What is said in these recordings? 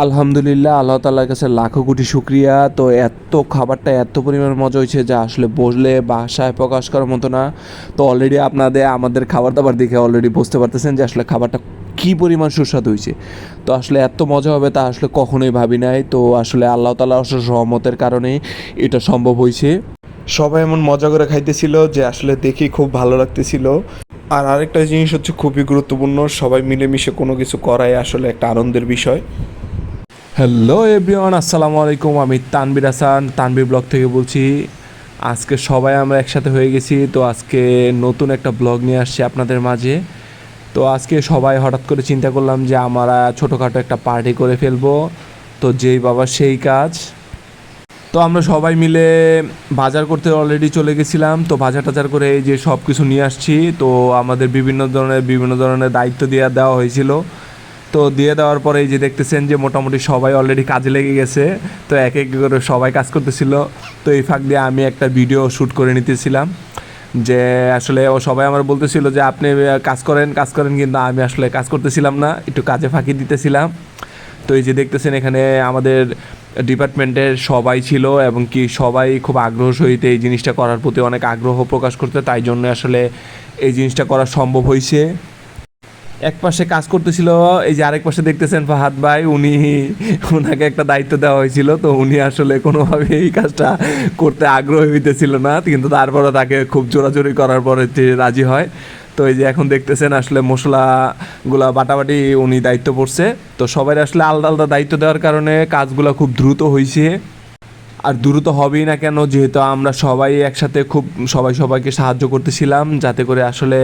আলহামদুলিল্লাহ, আল্লাহ তালার কাছে লাখো কোটি শুক্রিয়া। তো এত খাবারটা এত পরিমাণ মজা হয়েছে যা আসলে বসলে বাসায় প্রকাশ করার মতো না। তো অলরেডি আপনাদের, আমাদের খাবার দাবার দেখে অলরেডি বুঝতে পারতেছেন যে আসলে খাবারটা কী পরিমাণ সুস্বাদু হয়েছে। তো আসলে এত মজা হবে তা আসলে কখনোই ভাবি নাই। তো আসলে আল্লাহ তালা সহমতের কারণেই এটা সম্ভব হয়েছে। সবাই এমন মজা করে খাইতেছিল যে আসলে দেখি খুব ভালো লাগতেছিল। আর আরেকটা জিনিস হচ্ছে খুবই গুরুত্বপূর্ণ, সবাই মিলেমিশে কোনো কিছু করাই আসলে একটা আনন্দের বিষয়। হ্যালো এভরিওয়ান আসসালামু আলাইকুম আমি তানবির হাসান তানবির ব্লগ থেকে বলছি, আজকে সবাই আমরা একসাথে হয়ে গেছি। তো আজকে নতুন একটা ব্লগ নিয়ে আসছি আপনাদের মাঝে। তো আজকে সবাই হঠাৎ করে চিন্তা করলাম যে আমরা ছোটোখাটো একটা পার্টি করে ফেলব। তো যেই বাবা সেই কাজ। তো আমরা সবাই মিলে বাজার করতে অলরেডি চলে গেছিলাম। তো বাজার টাজার করে এই যে সব কিছু নিয়ে আসছি। তো আমাদের বিভিন্ন ধরনের বিভিন্ন ধরনের দায়িত্ব দিয়ে, দেওয়া হয়েছিল। তো দিয়ে দেওয়ার পরে এই যে দেখতেছেন যে মোটামুটি সবাই অলরেডি কাজে লেগে গেছে, তো এক এক করে সবাই কাজ করতেছিল। তো এই ফাঁক দিয়ে আমি একটা ভিডিও শ্যুট করে নিতেছিলাম যে আসলে ও সবাই আমার বলতেছিল যে, আপনি কাজ করেন কাজ করেন। কিন্তু আমি আসলে কাজ করতেছিলাম না, একটু কাজে ফাঁকি দিতেছিলাম। তো এই যে দেখতেছেন এখানে আমাদের ডিপার্টমেন্টের সবাই ছিল এবং কি সবাই খুব আগ্রহ সহিত এই জিনিসটা করার প্রতি অনেক আগ্রহ প্রকাশ করতে তাই জন্য আসলে এই জিনিসটা করা সম্ভব হয়েছে এক পাশে কাজ করতেছিল, এই যে আরেক পাশে দেখতেছেন ফাহাদ ভাই, উনি ওনাকে একটা দায়িত্ব দেওয়া হয়েছিল, তো উনি আসলে কোনোভাবে এই কাজটা করতে আগ্রহী হইতেছিল না, কিন্তু তারপরে তাকে খুব জোরাজোরি করার পরে রাজি হয়। তো এই যে এখন দেখতেছেন আসলে মশলাগুলা বাটাবাটি উনি দায়িত্ব পড়ছে, তো সবাই আসলে আলাদা আলাদা দায়িত্ব দেওয়ার কারণে কাজগুলো খুব দ্রুত হয়েছে আর দ্রুত হবেই না কেন? যেহেতু আমরা সবাই একসাথে খুব, সবাই সবাইকে সাহায্য করতেছিলাম, যাতে করে আসলে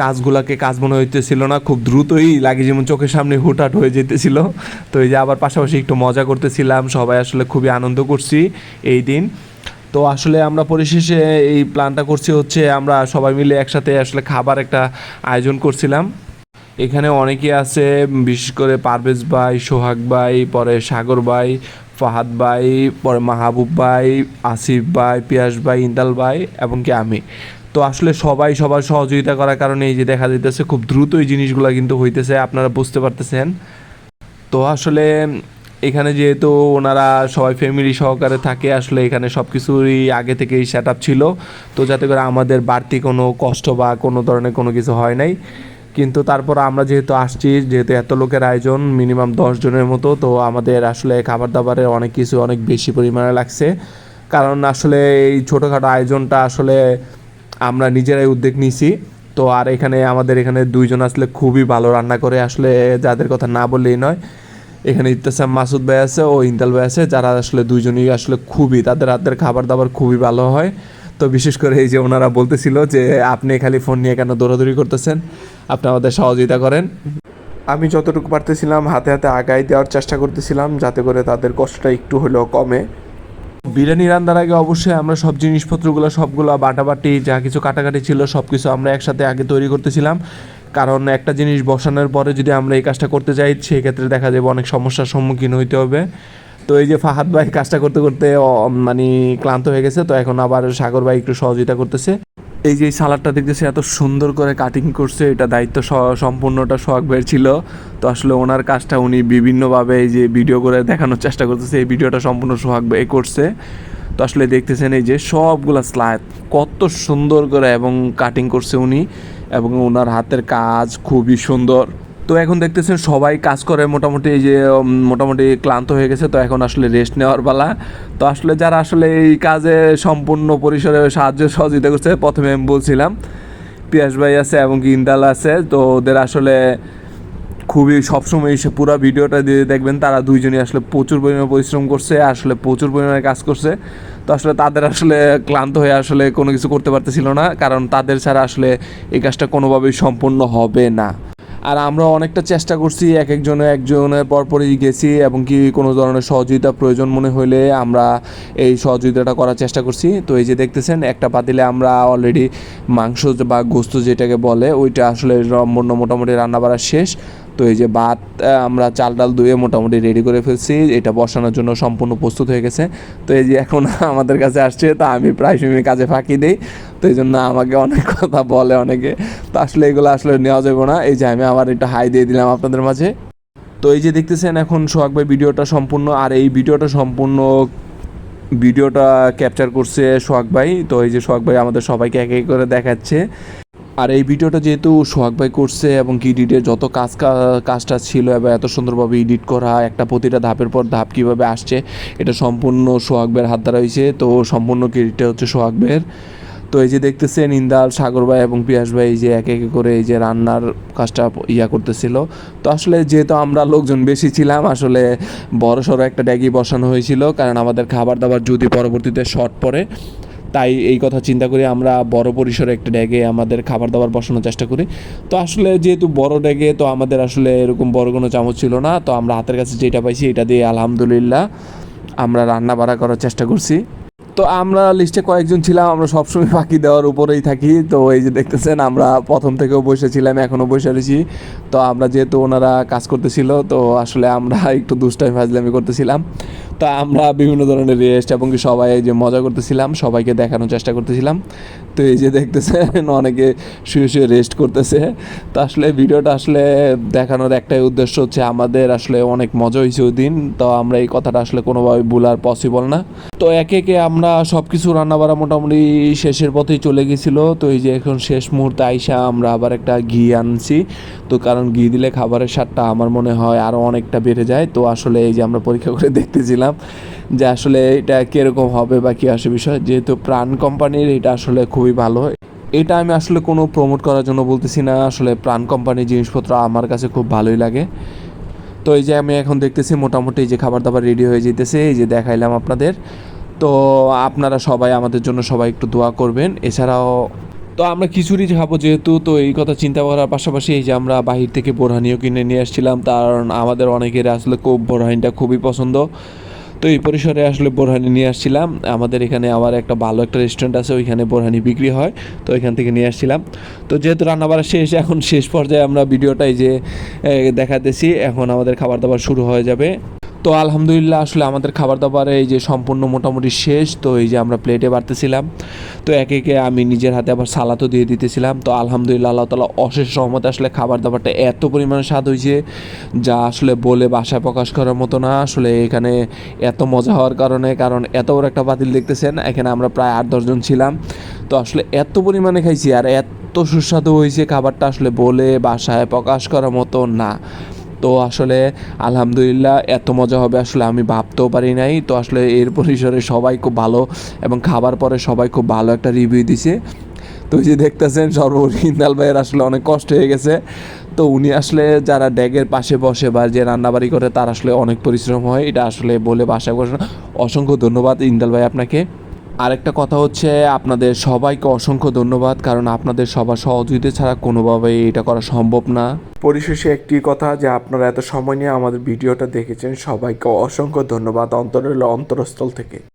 কাজগুলাকে কাজ মনে হইতেছিল না, খুব দ্রুতই লাগে যেমন চোখের সামনে হুটহাট হয়ে যেতেছিল। তো এই যে আবার পাশাপাশি একটু মজা করতেছিলাম, সবাই আসলে খুবই আনন্দ করছি এই দিন। তো আসলে আমরা পরিশেষে এই প্ল্যানটা করছি হচ্ছে, আমরা সবাই মিলে একসাথে আসলে খাবার একটা আয়োজন করছিলাম। এখানে অনেকে আছে বিশেষ করে পারভেজ ভাই, সোহাগ ভাই, পরে সাগর ভাই ফাহাদ ভাই, পরে মাহবুব ভাই, আসিফ ভাই, পিয়াস ভাই, ইন্দাল ভাই এবং কি আমি। তো আসলে সবাই সবার সহযোগিতা করার কারণে এই যে দেখা যাইতেছে, খুব দ্রুত এই জিনিসগুলো কিন্তু হইতেছে, আপনারা বুঝতে পারতেছেন। তো আসলে এখানে যেহেতু ওনারা সবাই ফ্যামিলি সহকারে থাকে, আসলে এখানে সব কিছুরই আগে থেকেই সেট ছিল। তো যাতে করে আমাদের বাড়তি কোনো কষ্ট বা কোনো ধরনের কোনো কিছু হয় নাই। কিন্তু তারপর আমরা যেহেতু আসছি, যেহেতু এত লোকের আয়োজন মিনিমাম দশ জনের মতো, তো আমাদের আসলে খাবার দাবারের অনেক কিছু অনেক বেশি পরিমাণে লাগছে। কারণ আসলে এই ছোটোখাটো আয়োজনটা আসলে আমরা নিজেরাই উদ্যোগ নিয়েছি তো আর এখানে আমাদের এখানে দুইজন আসলে খুবই ভালো রান্না করে আসলে যাদের কথা না বললেই নয়। এখানে ইত্তাসাম মাসুদ ভাই আছে ও ইন্দাল ভাই আছে, যারা আসলে দুইজনই আসলে খুবই, তাদের হাতের খাবার দাবার খুবই ভালো হয়। তো বিশেষ করে এই যে ওনারা বলতেছিল যে আপনি খালি ফোন নিয়ে কেন দৌড়াদৌড়ি করতেছেন? আপনি আমাদের সহযোগিতা করেন। আমি যতটুকু পারতেছিলাম হাতে হাতে আগাই দেওয়ার চেষ্টা করতেছিলাম যাতে করে তাদের কষ্টটা একটু হলেও কমে। বিরিয়ানি রান্নার আগে অবশ্যই আমরা সব জিনিসপত্রগুলো সবগুলো বাটাবাটি যা কিছু কাটাকাটি ছিল সব কিছু আমরা একসাথে আগে তৈরি করতেছিলাম। কারণ একটা জিনিস বসানোর পরে যদি আমরা এই কাজটা করতে যাই সেক্ষেত্রে দেখা যাবে অনেক সমস্যার সম্মুখীন হইতে হবে। তো এই যে ফাহাদ ভাই কাজটা করতে করতে মানে ক্লান্ত হয়ে গেছে, তো এখন আবার সাগর ভাই একটু সহযোগিতা করতেছে। এই যে সালাডটা দেখতেছি, এত সুন্দর করে কাটিং করছে, এটা দায়িত্ব সম্পূর্ণটা সোহাগ ভাইয়ের ছিল। তো আসলে ওনার কাজটা উনি বিভিন্নভাবে এই যে ভিডিও করে দেখানোর চেষ্টা করতেছে, এই ভিডিওটা সম্পূর্ণ সোহাগ ভাই করছে। তো আসলে দেখতেছেন এই যে সবগুলা স্লাইড কত সুন্দর করে এবং কাটিং করছে উনি, এবং ওনার হাতের কাজ খুবই সুন্দর। তো এখন দেখতেছেন সবাই কাজ করে, মোটামুটি এই যে মোটামুটি ক্লান্ত হয়ে গেছে, তো এখন আসলে রেস্ট নেওয়ার পালা। তো আসলে যারা আসলে এই কাজে সম্পূর্ণ পরিসরে সাহায্য সহযোগিতা করছে, প্রথমে আমি বলছিলাম, পিয়াস ভাই আছে এবং কি ইন্দাল আছে, তো ওদের আসলে খুবই সবসময় এসে পুরো ভিডিওটা দিয়ে দেখবেন, তারা দুইজনই আসলে প্রচুর পরিমাণে পরিশ্রম করছে, আসলে প্রচুর পরিমাণে কাজ করছে। তো আসলে তাদের আসলে ক্লান্ত হয়ে আসলে কোনো কিছু করতে পারতেছিল না, কারণ তাদের ছাড়া আসলে এই কাজটা কোনোভাবেই সম্পূর্ণ হবে না। আর আমরা অনেকটা চেষ্টা করছি এক একজনে একজনের পরপরই গেছি এবং কি কোনো ধরনের সহযোগিতা প্রয়োজন মনে হলে আমরা এই সহযোগিতাটা করার চেষ্টা করছি। তো এই যে দেখতেছেন, একটা পাতিলে আমরা অলরেডি মাংস বা গোস্ত যেটাকে বলে, ওইটা আসলে মোটামুটি রান্না বাড়া শেষ। তো এই যে ভাত আমরা চাল ডাল ধুয়ে মোটামুটি রেডি করে ফেলছি। এটা বসানোর জন্য সম্পূর্ণ প্রস্তুত হয়ে গেছে। তো এই যে এখন আমাদের কাছে আসছে, তা আমি প্রায় সময় কাজে ফাঁকি দিই। তো এই জন্য আমাকে অনেক কথা বলে অনেকে। তো আসলে এগুলো আসলে নেওয়া যাবে না। এই যে আমি আবার একটু হাই দিয়ে দিলাম আপনাদের মাঝে। তো এই যে দেখতেছেন এখন সোহাগ ভাই ভিডিওটা সম্পূর্ণ, আর এই ভিডিওটা সম্পূর্ণ ভিডিওটা ক্যাপচার করছে সোহাগ ভাই। তো এই যে সোহাগ ভাই আমাদের সবাইকে এক এক করে দেখাচ্ছে। আর এই ভিডিওটা যেহেতু সোহাগ ভাই করছে এবং কি এডিটের যত কাজ কাজটা ছিল এবং এত সুন্দরভাবে এডিট করা, একটা প্রতিটা ধাপের পর ধাপ কীভাবে আসছে, এটা সম্পূর্ণ সোহাগ ভাইয়ের হাত দ্বারা হয়েছে। তো সম্পূর্ণ ক্রেডিটটা হচ্ছে সোহাগ ভাইয়ের। তো এই যে দেখতেছেন ইন্দাল, সাগর ভাই এবং পিয়াস ভাই এই যে এক এক করে এই যে রান্নার কাজটা ইয়া করতেছিল। তো আসলে যেহেতু আমরা লোকজন বেশি ছিলাম, আসলে বড় সড়ো একটা ড্যাগি বসানো হয়েছিল, কারণ আমাদের খাবার দাবার যদি পরবর্তীতে শর্ট পড়ে তাই এই কথা চিন্তা করে আমরা বড় পরিসরে একটা ড্যাগে আমাদের খাবার দাবার বসানোর চেষ্টা করি। তো আসলে যেহেতু বড় ড্যাগে তো আমাদের আসলে এরকম বড় কোনো চামচ ছিল না। তো আমরা হাতের কাছে যেটা পাইছি, এটা দিয়ে আলহামদুলিল্লাহ আমরা রান্না বাড়া করার চেষ্টা করছি। তো আমরা লিস্টে কয়েকজন ছিলাম, আমরা সবসময় ফাঁকি দেওয়ার উপরেই থাকি। তো এই যে দেখতেছেন, আমরা প্রথম থেকেও বসেছিলাম এখনও বসে রয়েছি তো আমরা যেহেতু ওনারা কাজ করতেছিল, তো আসলে আমরা একটু দুষ্টাই ফাজলামি করতেছিলাম। তো আমরা বিভিন্ন ধরনের রেস্ট এবং কি সবাই যে মজা করতেছিলাম, সবাইকে দেখানোর চেষ্টা করতেছিলাম। তো এই যে দেখতেছেন, অনেকে শুয়ে শুয়ে রেস্ট করতেছে। তো আসলে ভিডিওটা আসলে দেখানোর একটাই উদ্দেশ্য হচ্ছে আমাদের আসলে অনেক মজা হয়েছে ওই দিন। তো আমরা এই কথাটা আসলে কোনোভাবে ভুলার পসিবল না। তো একে একে আমরা সব কিছু রান্নাবাড়া মোটামুটি শেষের পথেই চলে গেছিল। তো এই যে এখন শেষ মুহূর্তে আইসা আমরা আবার একটা ঘি আনছি। তো কারণ ঘি দিলে খাবারের স্বাদটা আমার মনে হয় আরও অনেকটা বেড়ে যায়। তো আসলে এই যে আমরা পরীক্ষা করে দেখতেছিলাম যে আসলে এটা কীরকম হবে বা কী আসে বিষয়। যেহেতু প্রাণ কোম্পানির, এটা আসলে খুবই ভালো। এটা আমি আসলে কোনো প্রমোট করার জন্য বলতেছি না। আসলে প্রাণ কোম্পানির জিনিসপত্র আমার কাছে খুব ভালোই লাগে। তো এই যে আমি এখন দেখতেছি মোটামুটি এই যে খাবার দাবার রেডি হয়ে যেতেছে এই যে দেখাইলাম আপনাদের। তো আপনারা সবাই আমাদের জন্য সবাই একটু দোয়া করবেন। এছাড়াও তো আমরা খিচুড়ি খাব যেহেতু, তো এই কথা চিন্তা করার পাশাপাশি এই যে আমরা বাহির থেকে বোরহানিও কিনে নিয়ে আসছিলাম, কারণ আমাদের অনেকের আসলে খুব বোরহানিটা খুবই পছন্দ। তো এই পরিসরে আসলে বোরহানি নিয়ে আসছিলাম। আমাদের এখানে আবার একটা ভালো একটা রেস্টুরেন্ট আছে, ওইখানে বোরহানি বিক্রি হয়, তো ওইখান থেকে নিয়ে আসছিলাম। তো যেহেতু রান্নাবাড়া শেষ, এখন শেষ পর্যায়ে আমরা ভিডিওটাই যে দেখাতেছি। এখন আমাদের খাবার দাবার শুরু হয়ে যাবে। তো আলহামদুলিল্লাহ আসলে আমাদের খাবার দাবার এই যে সম্পূর্ণ মোটামুটি শেষ, তো এই যে আমরা প্লেটে বাড়তেছিলাম, তো একে একে আমি নিজের হাতে আবার সালাতও দিয়ে দিতেছিলাম, তো আলহামদুলিল্লাহ আল্লাহ তালা অশেষ সহমতে আসলে খাবার দাবারটা এত পরিমাণে স্বাদ হয়েছে, যা আসলে বলে বাসায় প্রকাশ করার মতো না, আসলে এখানে এত মজা হওয়ার কারণে, কারণ এত বড় একটা বাতিল দেখতেছেন, এখানে আমরা প্রায় আট দশজন ছিলাম, তো আসলে এত পরিমাণে খাইছি আর এত সুস্বাদু হয়েছে খাবারটা আসলে বলে বাসায় প্রকাশ করার মতো না। তো আসলে আলহামদুলিল্লাহ এত মজা হবে আসলে আমি ভাবতেও পারি নাই। তো আসলে এর পরিসরে সবাই খুব ভালো এবং খাবার পরে সবাই খুব ভালো একটা রিভিউ দিছে। তো যে দেখতেছেন সর্বোপরি ইন্দাল ভাইয়ের আসলে অনেক কষ্ট হয়ে গেছে। তো উনি আসলে যারা ড্যাগের পাশে বসে বা যে রান্নাবাড়ি করে তার আসলে অনেক পরিশ্রম হয়। এটা আসলে বলে বসে না। অসংখ্য ধন্যবাদ ইন্দাল ভাই আপনাকে। আরেকটা কথা হচ্ছে, আপনাদের সবাইকে অসংখ্য ধন্যবাদ, কারণ আপনাদের সবার সহযোগিতা ছাড়া কোনোভাবেই এটা করা সম্ভব না। পরিশেষে একটি কথা যে, আপনারা এত সময় নিয়ে আমাদের ভিডিওটা দেখেছেন, সবাইকে অসংখ্য ধন্যবাদ অন্তরের অন্তরস্থল থেকে।